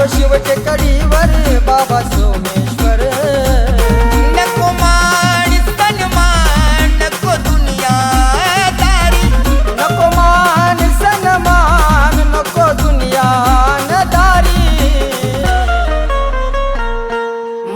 रातो शिवचे कडीवर बाबा सोमेश्वर. नको मान सन्मान नको दुनिया दारी. नको मान सन्मान नको दुनिया दारी.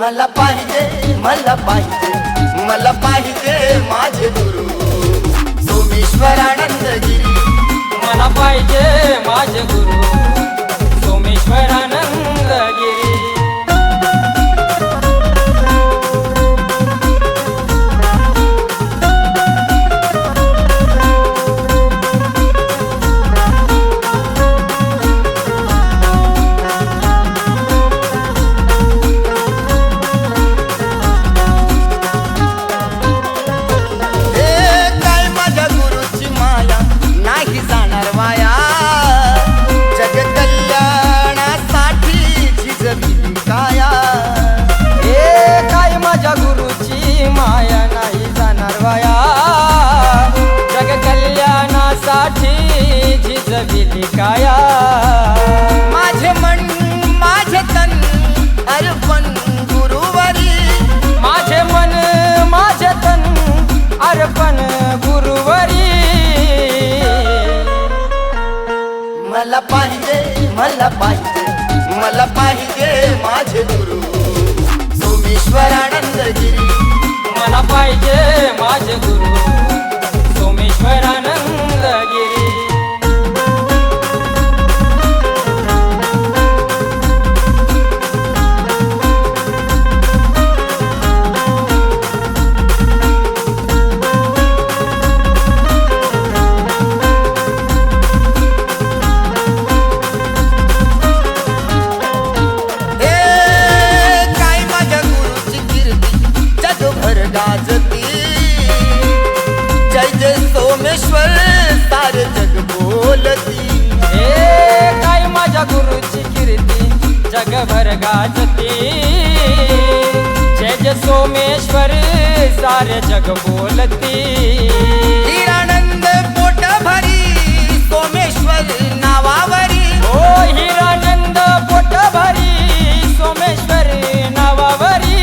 मला पाहिजे मला पाहिजे मला पाहिजे माझे गुरु. सोमेश्वरानंद गिरी मला पाहिजे माझे गुरु. काया? माझे मन माझे तन अर्पण गुरुवारी. माझे मन माझे तन अर्पण गुरुवरी. मला पाहिजे मला पाहिजे मला पाहिजे माझे गुरु. सोमेश्वरानंद बोलती. हे काय माझ्या गुरुची कीर्ती? जगभर गाजते. जय जय सोमेश्वर सारे जग बोलती. हिरानंद पोट भरी सोमेश्वर नावावरी. ओ हिरानंद पोट भरी सोमेश्वर नावावरी.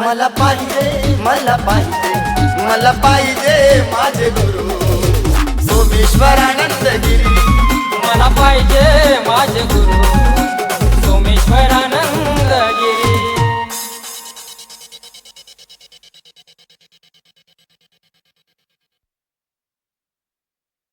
मला पाहिजे मला पाहिजे. मला पाहिजे माझे गुरु. सोमेश्वरानंद गिरी मला पाहिजे माझे गुरु.